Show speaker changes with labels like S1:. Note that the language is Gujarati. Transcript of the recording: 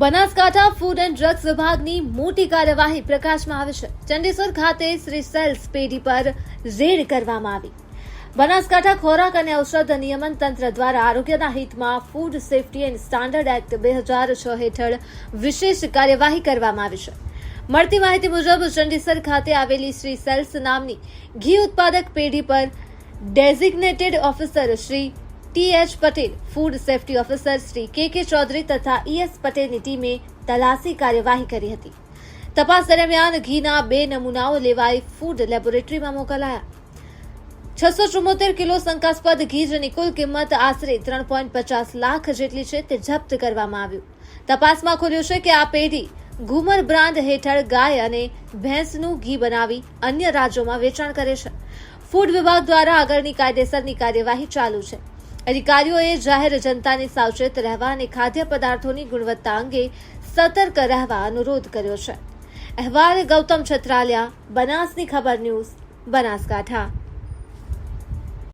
S1: બનાસકાંઠા ફૂડ એન્ડ ડ્રગ્સ વિભાગની મોટી કાર્યવાહી પ્રકાશમાં આવી છે. ચંડીસર ખાતે શ્રી સેલ્સ પેઢી પર રેડ કરવામાં આવી. બનાસકાંઠા ખોરાક અને ઔષધ નિયમન તંત્ર દ્વારા આરોગ્યના હિતમાં food safety and standard act બે હજાર છ હેઠળ વિશેષ કાર્યવાહી કરવામાં આવી છે. મળતી માહિતી મુજબ ચંડીસર ખાતે આવેલી શ્રી સેલ્સ નામની ઘી ઉત્પાદક પેઢી પર designated officer Shri T H Patel food safety officer Shri K K Chaudhary તથા ઈએસ પટેલની ટીમે તલાસી કાર્યવાહી કરી હતી તપાસ દરમિયાન ઘીના બે નમૂનાઓ લેવાઈ ફૂડ લેબોરેટરીમાં મોકલાયા છસો ચુમ્મોતેર કિલો શંકાસ્પદ ઘી જેની કુલ કિંમત આશરે ત્રણ પોઈન્ટ પચાસ લાખ જેટલી છે તે જપ્ત કરવામાં આવ્યું। તપાસમાં ખુલ્યું છે કે આ પેઢી ઘુમર બ્રાન્ડ હેઠળ ગાય અને ભેંસનું ઘી બનાવી અન્ય રાજ્યોમાં વેચાણ કરે છે. ફૂડ વિભાગ દ્વારા આગળની કાયદેસરની કાર્યવાહી ચાલુ છે. અધિકારીઓએ જાહેર જનતાને સાવચેત રહેવા અને ખાદ્ય પદાર્થોની ગુણવત્તા અંગે સતર્ક રહેવા અનુરોધ કર્યો છે. અહેવાલ ગૌતમ છત્રાલિયા, બનાસની ખબર ન્યૂઝ, બનાસકાંઠા.